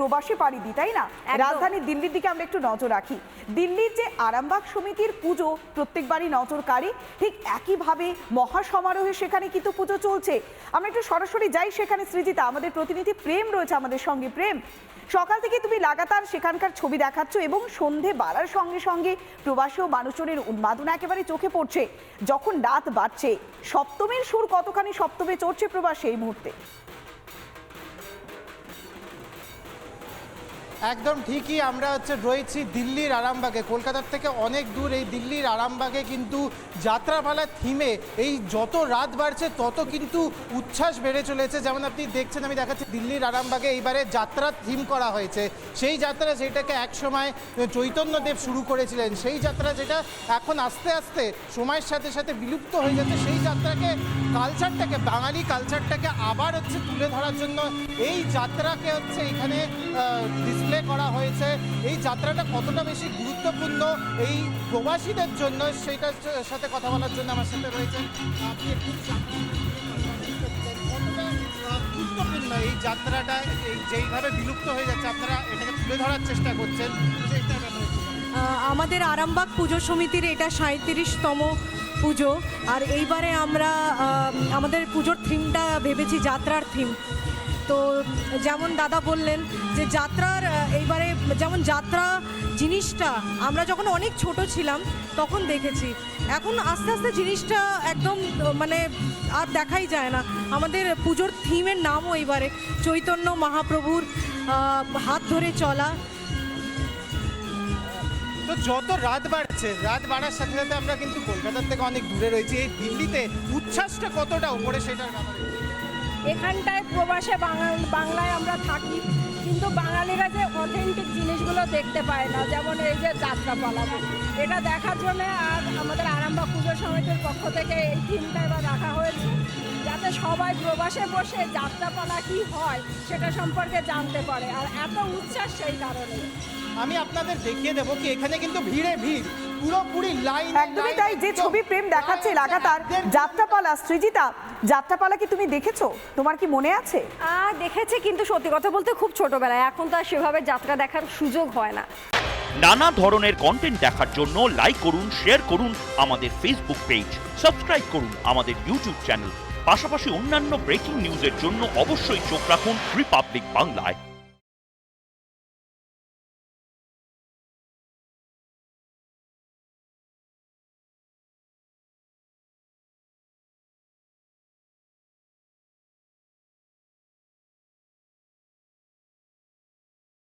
প্রবাসে পাড়ি দিই তাই না। রাজধানী দিল্লির দিকে আমরা একটু নজর রাখি। দিল্লির যে আরামবাগ সমিতির পুজো প্রত্যেকবারই নজরকারী ঠিক একইভাবে মহা সমারোহে সেখানে কিন্তু পুজো চলছে। আমরা একটু সরাসরি যাই সেখানে সৃজিতা আমাদের প্রতিনিধি প্রেম রয়েছে আমাদের সঙ্গে। প্রেম সকাল থেকে তুমি লাগাতার সেখানকার ছবি দেখাচ্ছ এবং সন্ধে বাড়ার সঙ্গে সঙ্গে প্রবাসী ও মানুষজনের উন্মাদনা একেবারে চোখে পড়ছে। যখন রাত বাড়ছে সপ্তমীর সুর কতখানি সপ্তমে চড়ছে প্রবাসে এই মুহূর্তে? একদম ঠিকই, আমরা হচ্ছে রয়েছি দিল্লির আরামবাগে। কলকাতার থেকে অনেক দূর এই দিল্লির আরামবাগে কিন্তু যাত্রাপালা থিমে এই যত রাত বাড়ছে, তত কিন্তু উচ্ছ্বাস বেড়ে চলেছে। যেমন আপনি দেখছেন, আমি দেখাচ্ছি দিল্লির আরামবাগে এইবারে যাত্রা থিম করা হয়েছে। সেই যাত্রা যেটাকে একসময় চৈতন্যদেব শুরু করেছিলেন, সেই যাত্রা যেটা এখন আস্তে আস্তে সময়ের সাথে সাথে বিলুপ্ত হয়ে যাচ্ছে, সেই যাত্রাকে কালচারটাকে, বাঙালি কালচারটাকে আবার হচ্ছে তুলে ধরার জন্য এই যাত্রাকে হচ্ছে এখানে করা হয়েছে। এই যাত্রাটা কতটা বেশি গুরুত্বপূর্ণ এই প্রবাসীদের জন্য সেইটার সাথে কথা বলার জন্য আমার সাথে রয়েছেন গুরুত্বপূর্ণ এই যাত্রাটা? যেইভাবে বিলুপ্ত হয়ে যাচ্ছে আপনারা এটাকে তুলে ধরার চেষ্টা করছেন আমাদের আরামবাগ পুজো সমিতির এটা সাঁত্রিশতম পুজো। আর এইবারে আমরা আমাদের পুজোর থিমটা ভেবেছি যাত্রার থিম তো যেমন দাদা বললেন যে যাত্রার এইবারে যেমন যাত্রা জিনিসটা, আমরা যখন অনেক ছোট ছিলাম, তখন দেখেছি। এখন আস্তে আস্তে জিনিসটা একদম মানে আর দেখাই যায় না। আমাদের পুজোর থিমের নামও এইবারে, চৈতন্য মহাপ্রভুর হাত ধরে চলা। তো যত রাত বাড়ছে, রাত বাড়ার সাথে সাথে আমরা কিন্তু কলকাতার থেকে অনেক দূরে রয়েছি। এই দিল্লিতে উচ্ছ্বাসটা কতটা উপরে সেটার ব্যাপারে? এখানটায় প্রবাসে বাংলায় আমরা থাকি, কিন্তু বাঙালিরা যে অথেন্টিক জিনিসগুলো দেখতে পায় না, যেমন এই যে যাত্রাপালা। এটা দেখার জন্য আর আমাদের আরামবাগ পুজো সমিতির পক্ষ থেকে এই থিমটা এবার রাখা হয়েছে, যাতে সবাই প্রবাসে বসে যাত্রাপালা কি হয় সেটা সম্পর্কে জানতে পারে, আর এত উচ্ছ্বাস সেই কারণে। আমি আপনাদের দেখিয়ে দেবো কি এখানে কিন্তু ভিড়ে ভিড়। পুরোপুরি লাইন একদমই তাই যে ছবি প্রেম দেখাচ্ছে লাগাতার যাত্রাপালা। সৃজিতা যাত্রাপালা কি তুমি দেখেছ? তোমার কি মনে আছে? দেখেছি কিন্তু সত্যি কথা বলতে খুব ছোটবেলায়। এখন তো আর সেভাবে যাত্রা দেখার সুযোগ হয় না। নানা ধরনের কন্টেন্ট দেখার জন্য লাইক করুন শেয়ার করুন আমাদের ফেসবুক পেজ সাবস্ক্রাইব করুন আমাদের ইউটিউব চ্যানেল পাশাপাশি অন্যান্য ব্রেকিং নিউজের জন্য অবশ্যই চোখ রাখুন রিপাবলিক বাংলায়